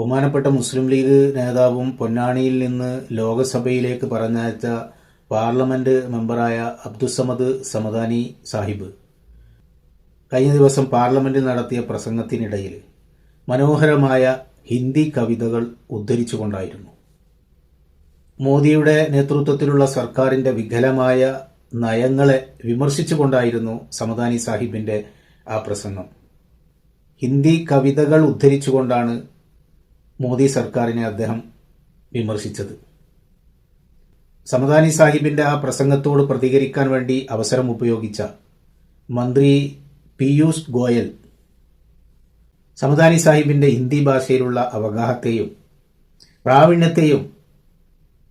ബഹുമാനപ്പെട്ട മുസ്ലിം ലീഗ് നേതാവും പൊന്നാണിയിൽ നിന്ന് ലോകസഭയിലേക്ക് പറഞ്ഞയച്ച പാർലമെന്റ് മെമ്പറായ അബ്ദുസമദ് സമദാനി സാഹിബ്. കഴിഞ്ഞ ദിവസം പാർലമെന്റിൽ നടത്തിയ പ്രസംഗത്തിനിടയിൽ മനോഹരമായ ഹിന്ദി കവിതകൾ ഉദ്ധരിച്ചുകൊണ്ടായിരുന്നു. മോദിയുടെ നേതൃത്വത്തിലുള്ള സർക്കാരിന്റെ വികലമായ നയങ്ങളെ വിമർശിച്ചുകൊണ്ടായിരുന്നു സമദാനി സാഹിബിന്റെ ആ പ്രസംഗം. ഹിന്ദി കവിതകൾ ഉദ്ധരിച്ചുകൊണ്ടാണ് മോദി സർക്കാരിനെ അദ്ദേഹം വിമർശിച്ചത്. സമദാനി സാഹിബിന്റെ ആ പ്രസംഗത്തോട് പ്രതികരിക്കാൻ വേണ്ടി അവസരം ഉപയോഗിച്ച മന്ത്രി പീയൂഷ് ഗോയൽ സമദാനി സാഹിബിന്റെ ഹിന്ദി ഭാഷയിലുള്ള അവഗാഹത്തെയും പ്രാവീണ്യത്തെയും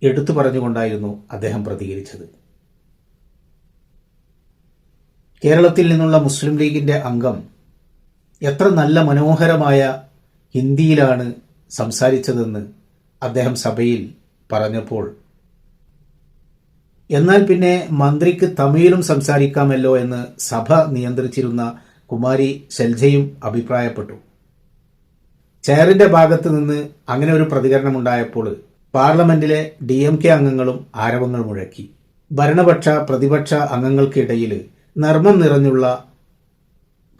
എടുത്തു പറഞ്ഞുകൊണ്ടായിരുന്നു അദ്ദേഹം പ്രതികരിച്ചത്. കേരളത്തിൽ നിന്നുള്ള മുസ്ലിം ലീഗിന്റെ അംഗം എത്ര നല്ല മനോഹരമായ ഹിന്ദിയിലാണ് സംസാരിച്ചതെന്ന് അദ്ദേഹം സഭയിൽ പറഞ്ഞപ്പോൾ എന്നാൽ പിന്നെ മന്ത്രിക്ക് തമിഴിലും സംസാരിക്കാമല്ലോ എന്ന് സഭ നിയന്ത്രിച്ചിരുന്ന കുമാരി ഷെൽജയും അഭിപ്രായപ്പെട്ടു. ചെയറിന്റെ ഭാഗത്ത് നിന്ന് അങ്ങനെ ഒരു പ്രതികരണമുണ്ടായപ്പോൾ പാർലമെന്റിലെ ഡി എം കെ അംഗങ്ങളും ആരവങ്ങൾ മുഴക്കി. ഭരണപക്ഷ പ്രതിപക്ഷ അംഗങ്ങൾക്കിടയിൽ നർമ്മം നിറഞ്ഞുള്ള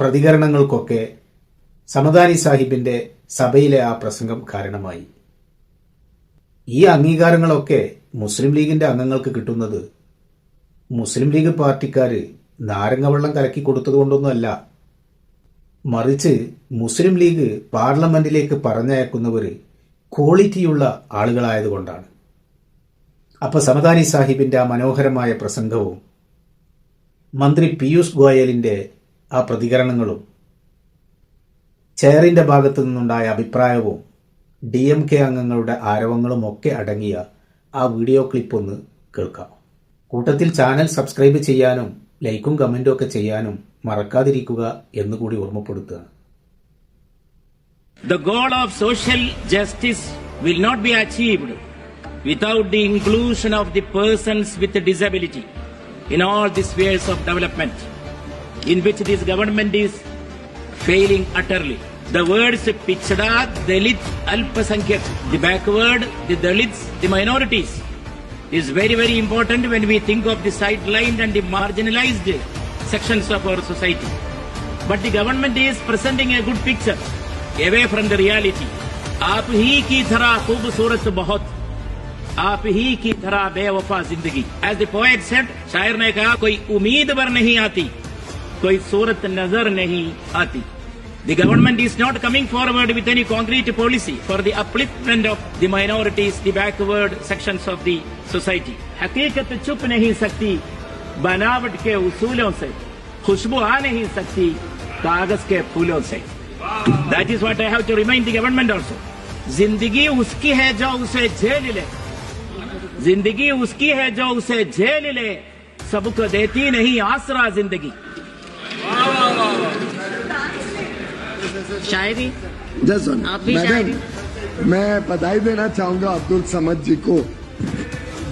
പ്രതികരണങ്ങൾക്കൊക്കെ സമദാനി സാഹിബിന്റെ സഭയിലെ ആ പ്രസംഗം കാരണമായി. ഈ അംഗീകാരങ്ങളൊക്കെ മുസ്ലിം ലീഗിന്റെ അംഗങ്ങൾക്ക് കിട്ടുന്നത് മുസ്ലിം ലീഗ് പാർട്ടിക്കാർ നാരങ്ങവെള്ളം കലക്കി കൊടുത്തതുകൊണ്ടൊന്നുമല്ല മറിച്ച് മുസ്ലിം ലീഗ് പാർലമെന്റിലേക്ക് പറഞ്ഞയക്കുന്നവർ ക്വാളിറ്റിയുള്ള ആളുകളായതുകൊണ്ടാണ് അപ്പൊ സമദാനി സാഹിബിന്റെ ആ മനോഹരമായ പ്രസംഗവും മന്ത്രി പീയൂഷ് ഗോയലിന്റെ ആ പ്രതികരണങ്ങളും ചെയറിന്റെ ഭാഗത്തു നിന്നുണ്ടായ അഭിപ്രായവും ഡി എം കെ അംഗങ്ങളുടെ ആരവങ്ങളും ഒക്കെ അടങ്ങിയ ആ വീഡിയോ ക്ലിപ്പ് ഒന്ന് കേൾക്കാം കൂട്ടത്തിൽ ചാനൽ സബ്സ്ക്രൈബ് ചെയ്യാനും ലൈക്കും കമന്റും ഒക്കെ ചെയ്യാനും മറക്കാതിരിക്കുക എന്നുകൂടി ഓർമ്മപ്പെടുത്തുകയാണ് The goal of social justice will not be achieved without the inclusion of the persons with a disability in all the spheres of development, in which this government is failing utterly. The words Pichda, Dalit, Alpasankyak, the backward, the Dalits, the minorities is very, very important when we think of the sidelined and the marginalized sections of our society. But the government is presenting a good picture away from the reality. आप ही की तरह खूबसूरत बहुत आप ही की तरह बेवफा ज़िंदगी एज द पोएट सेड शायर ने कहा कोई उम्मीद पर नहीं आती कोई सूरत नज़र नहीं आती The government is not coming forward with any concrete policy for the upliftment of the minorities, the backward sections of the society. हकीकत छुप नहीं सकती बनावट के उसूलों से खुशबू आ नहीं सकती कागज़ के फूलों से That is what I have to remind the government also. ज़िंदगी उसकी है जो उसे झेल ले ज़िंदगी उसकी है जो उसे झेल ले सबको देती नहीं आसरा ज़िंदगी शायरी? जैसन आप भी शायरी? मैं बधाई देना चाहूँगा अब्दुल समद जी को।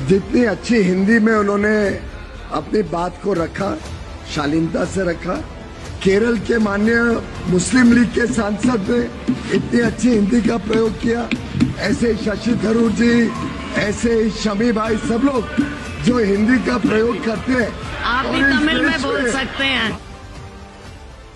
जितनी अच्छी हिंदी में उन्होंने अपनी बात को रखा शालीनता से रखा केरल के मान्य मुस्लिम लीग के सांसद ने इतनी अच्छी हिंदी का प्रयोग किया ऐसे शशि थरूर जी ऐसे शमी भाई सब लोग जो हिंदी का प्रयोग करते हैं। आप भी तमिल में बोल सकते हैं।